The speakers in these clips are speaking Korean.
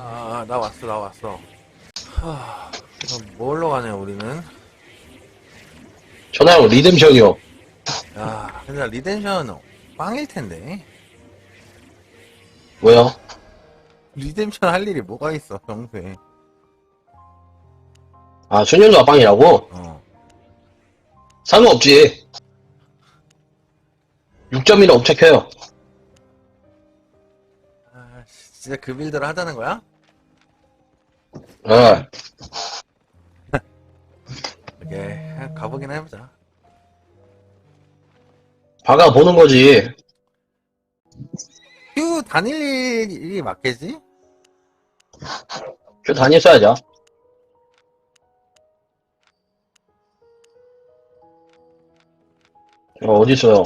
아, 나 왔어, 나 왔어. 하, 그럼 뭘로 가냐, 우리는? 전화형 리뎀션이요. 야, 근데 리덴션 빵일 텐데. 뭐야? 리덴션 할 일이 뭐가 있어, 평소에. 아, 순현주가 빵이라고? 어. 상관없지. 6점이나 업체켜요. 아, 씨, 진짜 그 빌드를 하자는 거야? 어. 이게, 가보긴 해보자. 박아 보는 거지. 큐 다닐 일이 맞겠지? 저 다녔어야죠. 어, 어딨어요?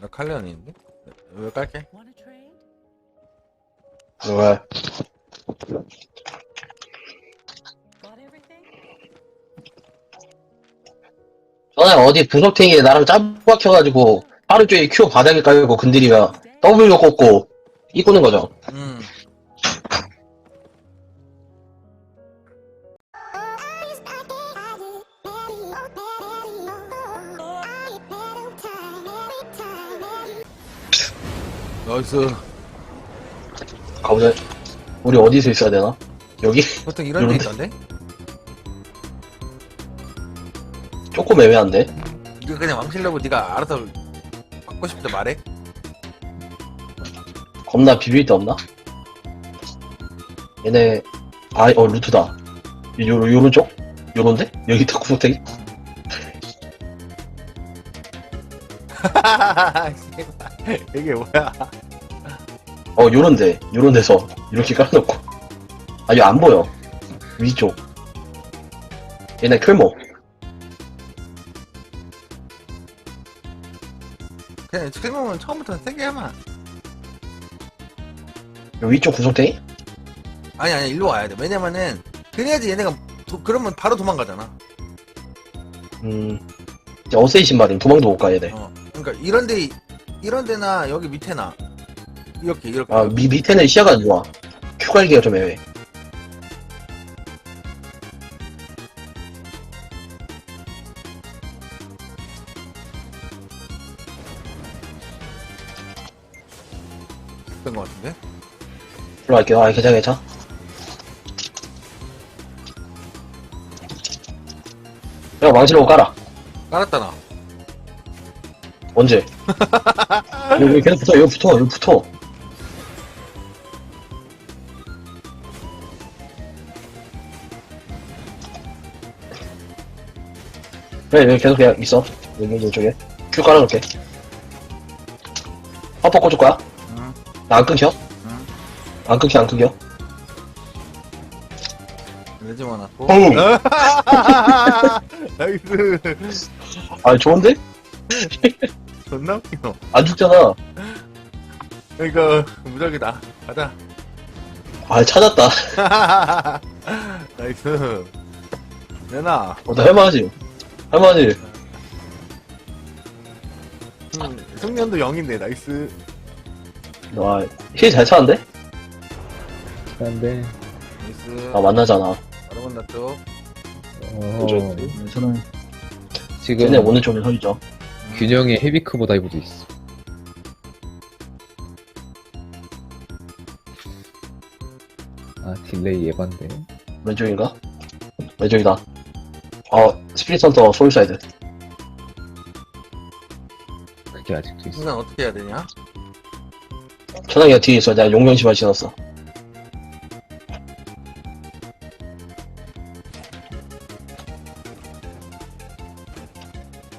나 칼레온인데? 왜 깔게? 왜? 전화 어디 부석탱이에 나랑 짬 박혀가지고 하루 종일 큐 바닥에 깔고 근들이가 W 꽂고 이꾸는 거죠. 음. 나이스. 가보자. 우리 어디서 있어야 되나? 여기? 보통 이런 데 이런데? 있던데? 조금 애매한데? 이거 그냥 왕실러고 네가 알아서 받고 싶을 때 말해? 겁나 비빌 데 없나? 얘네, 아, 어, 루트다. 요, 요런 쪽? 요런데? 여기 다 구석탱이? 이게 뭐야? 어, 요런데. 요런 데서 이렇게 깔아놓고. 아, 이거 안 보여. 위쪽. 얘네 클모. 그냥 틀면 처음부터 세게 하면 요 위쪽 구석탱이? 아니 아니 일로 와야 돼 왜냐면은 그래야지 얘네가 도- 그러면 바로 도망가잖아 음, 이제 어세이 신발임. 도망도 못 가, 얘네. 어 그러니까 이런데 이런 데나 여기 밑에나 이렇게 이렇게 아, 미, 밑에는 시야가 안 좋아. 큐 갈기가 좀 애매해. 된것 같은데 들어갈게요. 아, 괜찮아, 괜찮아. 야, 망치려고 깔아. 깔았다 나 언제? 여기 계속 붙어, 여기 붙어, 여기 붙어. 그래, 여기 계속 그냥 있어. 여기, 이쪽에. 큐 깔아놓을게. 퍼퍼 꽂을 거야? 응. 나안 끊겨? 응. 안 끊겨, 안 끊겨. 레지모 놨고 응. 나이스 아, 좋은데? 존나 웃겨 안 죽잖아. 이거 무적이다 가자 아, 찾았다. 나이스 내놔 어, 나 할만하지? 할만하지? 음, 승년도 0인데 나이스 와, 힐 잘 차는데? 한데 나이스 아, 만나잖아. 바로 만났죠 어, 저는 지금 쟤네 오는 쪽에 서 있죠. 균형의 헤비크보 다이브도 있어. 아 딜레이 예반데. 왼쪽인가? 왼쪽이다. 어, 스피릿 헌터 소울사이드. 그게 아직도 있어. 승년 어떻게 해야 되냐 천왕이가 뒤에 있어. 내가 용병 신발 신었어.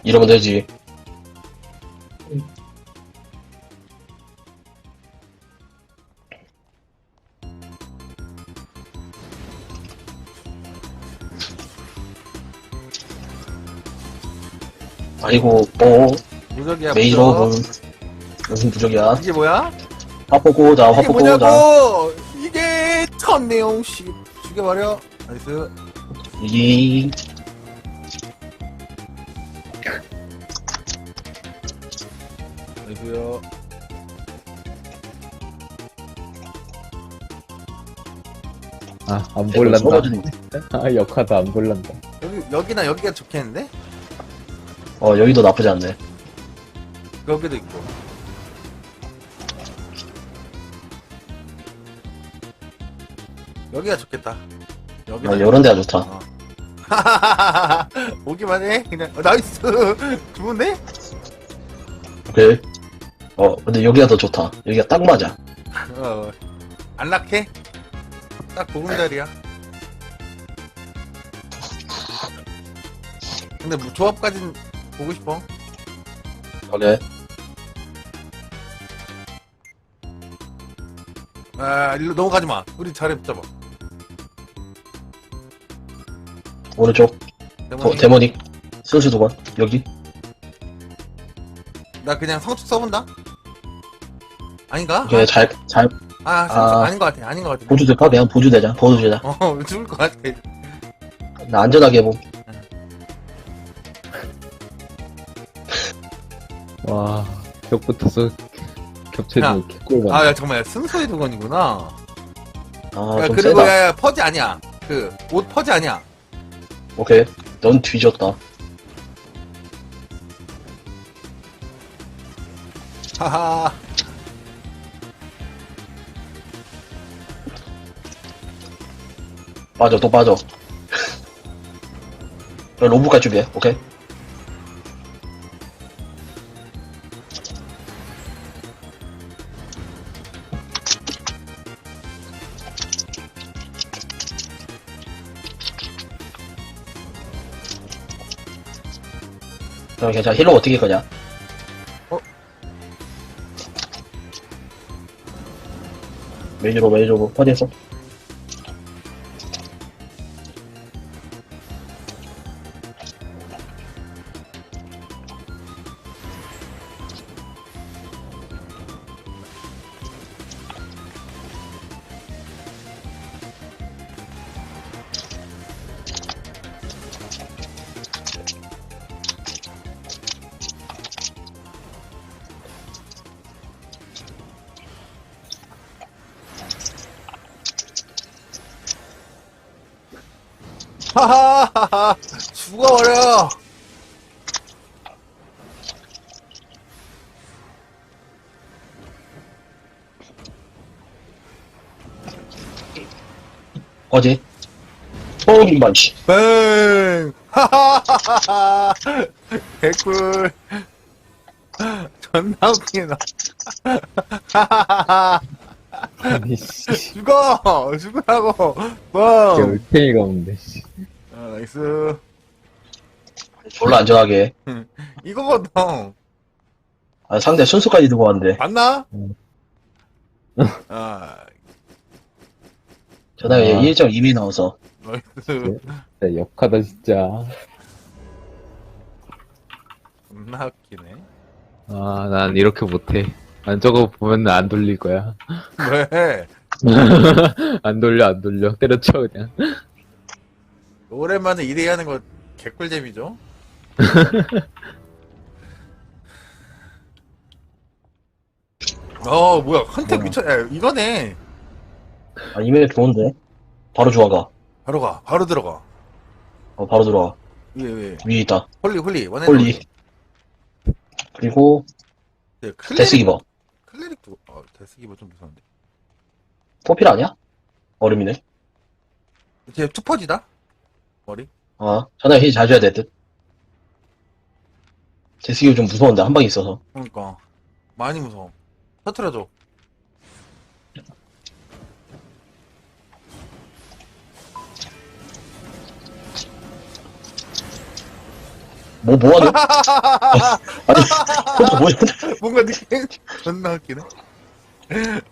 이러면 되지. 아이고, 뭐, 무적이야 메이로브. 무적 무슨 부적이야? 이게 뭐야? 화포 꼬자, 이게 화포 꼬자. 뭐냐고 이게 천내용 씨 죽여버려 나이스 이, 나이스요 아, 안 볼란다. 아, 역하다, 안 볼란다. 여기 여기나 여기가 좋겠는데? 어 여기도 나쁘지 않네 여기도 있고. 여기가 좋겠다. 여기. 아 요런 데가 좋다 어. 오기만 해. 그냥 어, 나이스. 좋은데? 오케이 어 근데 여기가 더 좋다 여기가 딱 맞아 어. 안락해. 딱 보금자리야. 근데 뭐 조합까진 보고 싶어. 오케이 아, 일로 넘어가지 마. 우리 자리 붙잡아. 오른쪽 데모닉. 어, 데모닉 순수 두번 여기 나 그냥 성축 써본다. 아닌가? 오케이 잘잘 아, 성축 아. 아... 닌 것 같아. 아닌 것 같아. 보조될까 그냥 보조되자 보조되자 어, 죽을 것 같아. 나 안전하게 해봄 와, 벽 붙어서 겹쳐지는 개꿀만. 아, 야, 정말 순서의 두건이구나. 아 야, 좀 그리고 세다 야, 야, 퍼지 아니야. 그, 옷 퍼지 아니야. 오케이. 넌 뒤졌다. 하하. 빠져 또 빠져. 야, 로브 갈 준비해. 오케이 어, 괜찮아 힐러 어떻게 할 거냐 어? 메이저로 메이저로 퍼지했어 하하하하. 죽어버려. 어디? 뽕이만 씨. 뱅! 하하하하. 개꿀. 존나 웃기네. 하하하하. 아니, 씨. 죽어! 죽으라고! 뻥! 열팽이가 없는데, 씨. 아, 나이스. 졸라 안전하게 이거거든. 아, 상대 순수까지 들고 왔는데 봤나? 응. 아, 저당에 아. 1.2미 나와서 나이스. 진짜 역하다, 진짜. 존나 웃기네. 아, 난 이렇게 못해. 안 저거 보면 안 돌릴 거야. 왜? 안 돌려, 안 돌려. 때려쳐, 그냥. 오랜만에 1위 하는 거 개꿀잼이죠? 어, 뭐야. 컨택 뭐야. 미쳐, 야, 이거네. 아, 이메일 좋은데 바로 좋아가 바로 가. 바로 들어가. 어, 바로 들어와 위에, 위에. 위에 있다 홀리, 홀리. 원앤 홀리 그리고 네, 클레릭. 데스기버 클레릭도, 어, 데스기버 좀 무서운데. 포필 아니야? 얼음이네 쟤 투퍼지다? 머리? 아 저당에 힐 자주 해야 될듯 데스기버 좀 무서운데 한 방에 있어서 그러니까. 많이 무서워. 터트려줘. 뭐 뭐하냐? 아니 혼자 뭐야 뭔가 느낌 존나 웃기네.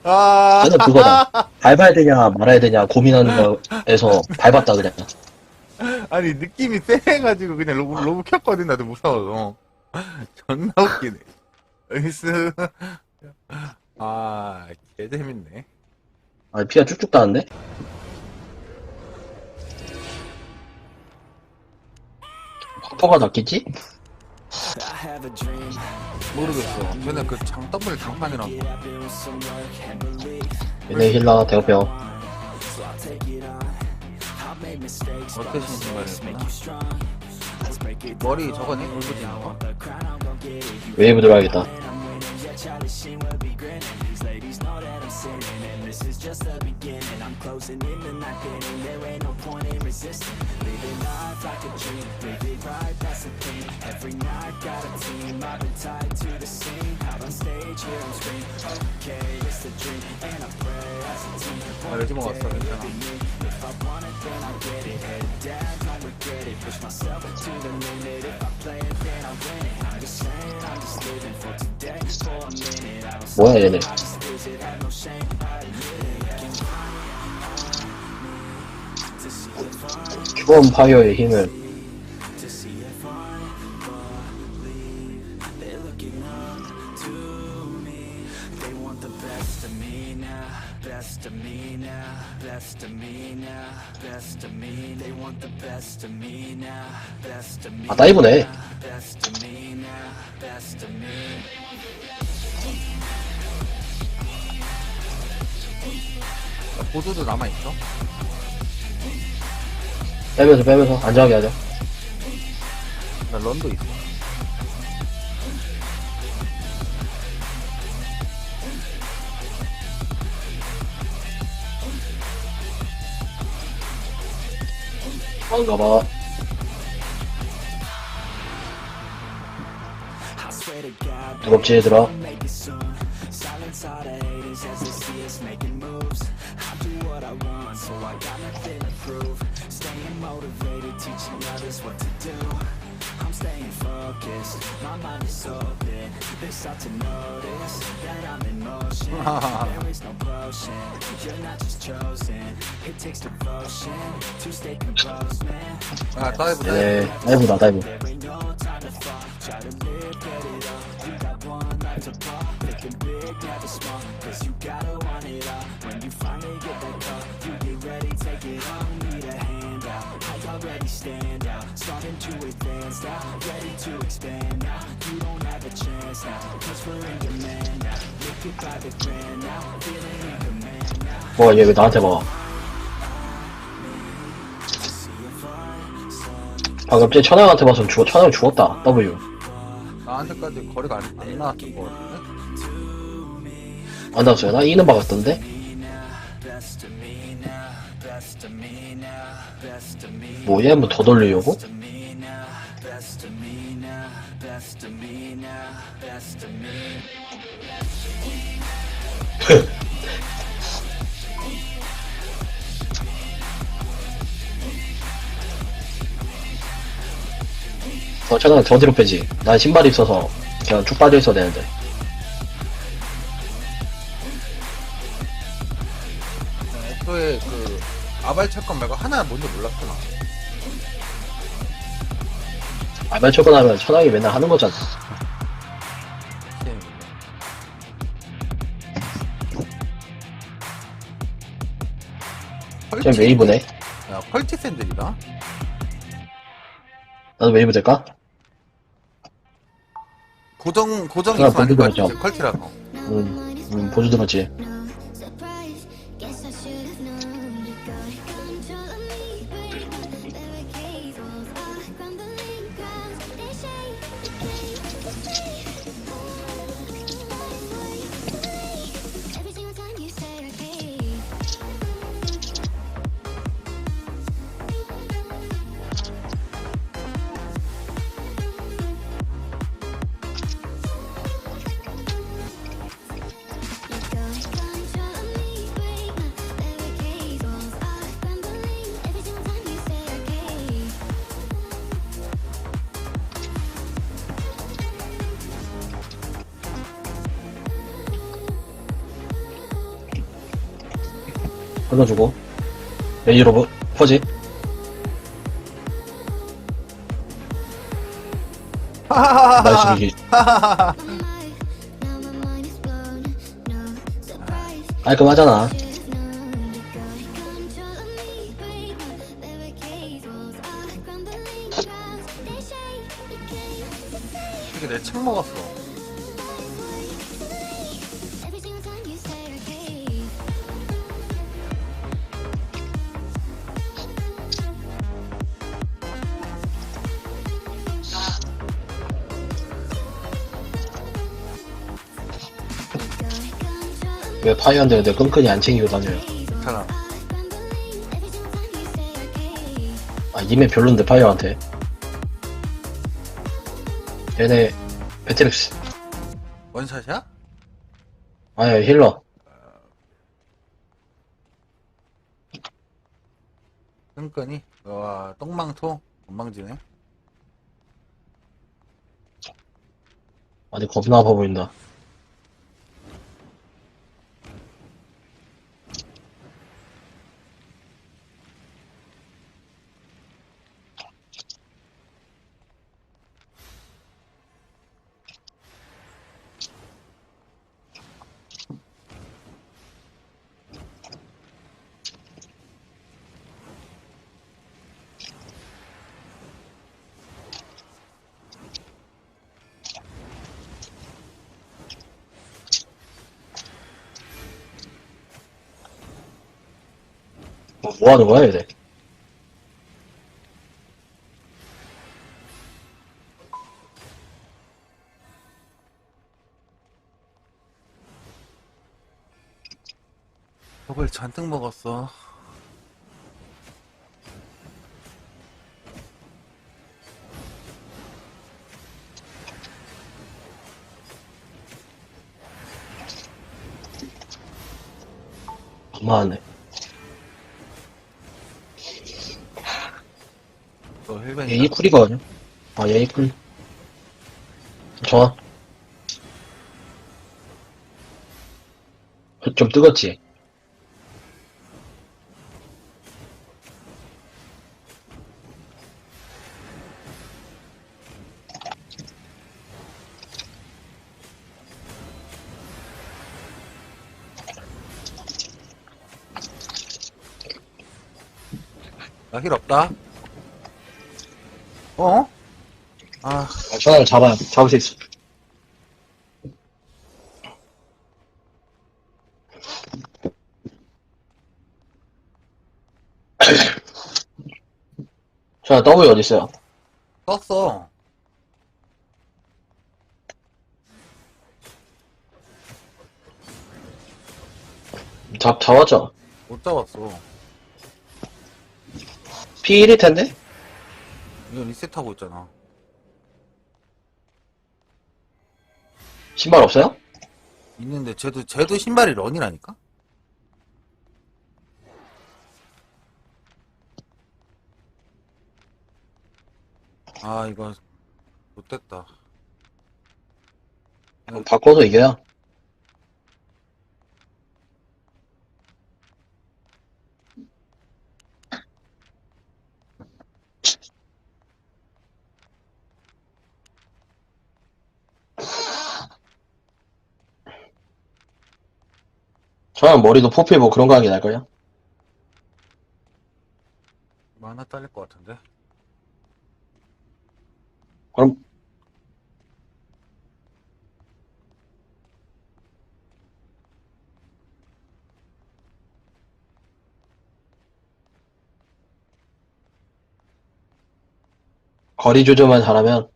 아, 나는 그거다 밟아야 되냐 말아야 되냐 고민하는 거에서 밟았다 그냥 아니 느낌이 쎄해가지고 그냥 로브 로브 켰거든 나도 무서워서. 존나 웃기네. 나이스. 아, 개 재밌네. 아 피가 쭉쭉 따는데? 퍼가 낫겠지? 모르겠어. 쟤네 그 장 더블 장판이랑 얘네 힐러 대어병 어떻게 신발이구나. 머리? 울부짖는 거? 웨이브 들어가야겠다. just the beginning. I'm closing in the night getting There. Ain't no point in resisting. Living life like a dream. Live it right, that's the thing. Every night got a team. I've been tied to the scene. Out on stage, here on screen Okay, it's a dream. And I pray as a team. One day it'll be me. If I want it, then I'll get it. Head down, don't regret it. Push myself to the limit. If I play it, then I win it. I'm just saying, I'm just living for today. For a minute, I was Wait a minute. 큐원 파이어의 힘을 아 다이브네. 나 보조도 남아 있어? 빼면서 빼면서 안정하게 하자. 나 런도 있어. 안 가 봐. 무겁지 얘들아. 아, 다이브, 네, 다이브. 다이브다 다이브. 뭐야 얘왜 나한테 봐. 방금 쟤 천양한테 봐서 죽어 천양 죽었다. W. 나한테까지 거리가 안, 안 나왔을 것 같은데? 안 나왔어요? 나 이는 박았던데 뭐얘 한번 더 돌리려고? 어 천양 더 뒤로 빼지. 난 신발이 있어서 그냥 쭉 빠져 있어야 되는데 아발 채권 말고 하나 뭔지 몰랐어, 나. 아말 초반하면 천양이 맨날 하는 거잖아. 쟤 웨이브네 야, 퀄티 샌들이다? 나도 웨이브 될까? 고정, 고정이 야, 있어야니까 거기도 진짜 퀄티라서. 음, 음 보조 들었지 끊어주고 레이로 버- 퍼지 나이스 기기 On my, now my mind is blown. No surprise. 깔끔하잖아 왜 파이어 되는데 끈끈이 안 챙기고 다녀요? 괜찮아. 아, 이메 별론데, 파이어한테. 얘네, 배트릭스. 원샷이야? 아니, 힐러. 끈끈이? 와, 똥망토? 건방지네. 아니, 겁나 아파 보인다. 뭐, 뭐 하는 거야, 얘네? 밥을 잔뜩 먹었어. 너무하네. 너얘 힐벤이야? 이쿨이거든요? 아, 얘 이쿨. 좋아. 좀 뜨겁지? 나힐 없다. 어? 아, 아, 전화를 잡아요. 잡을 수 있어. 전화 W 어딨어요? 떴어. 잡, 잡았죠? 못 잡았어. P1일 텐데? 이거 리셋하고 있잖아. 신발 없어요? 있는데 쟤도 쟤도 신발이 런이라니까? 아 이거 못됐다. 그럼 바꿔서 이겨요. 저는 머리도 포필 뭐 그런 거 하는 게 나을걸요? 이거 하나 잘릴 것 같은데. 그럼 거리 조절만 잘하면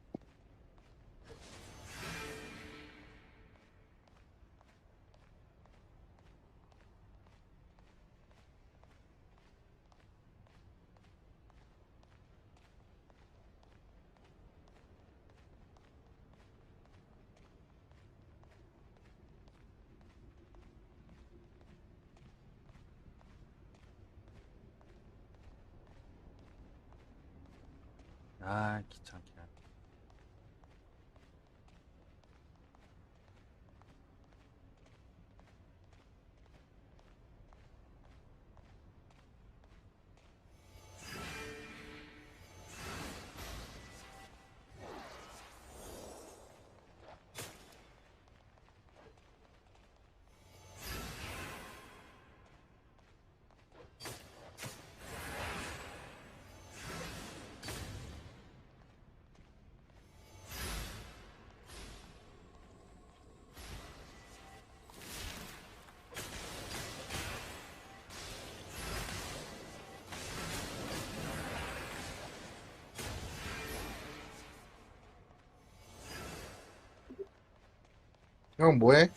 형 뭐해?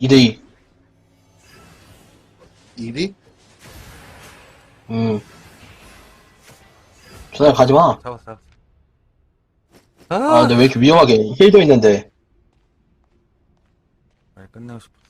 2대2. 1위? 음. 전화 가지 마. 잡았어, 잡았어. 아, 아, 근데 왜 이렇게 위험하게 힐도 있는데. 빨리 끝내고 싶어.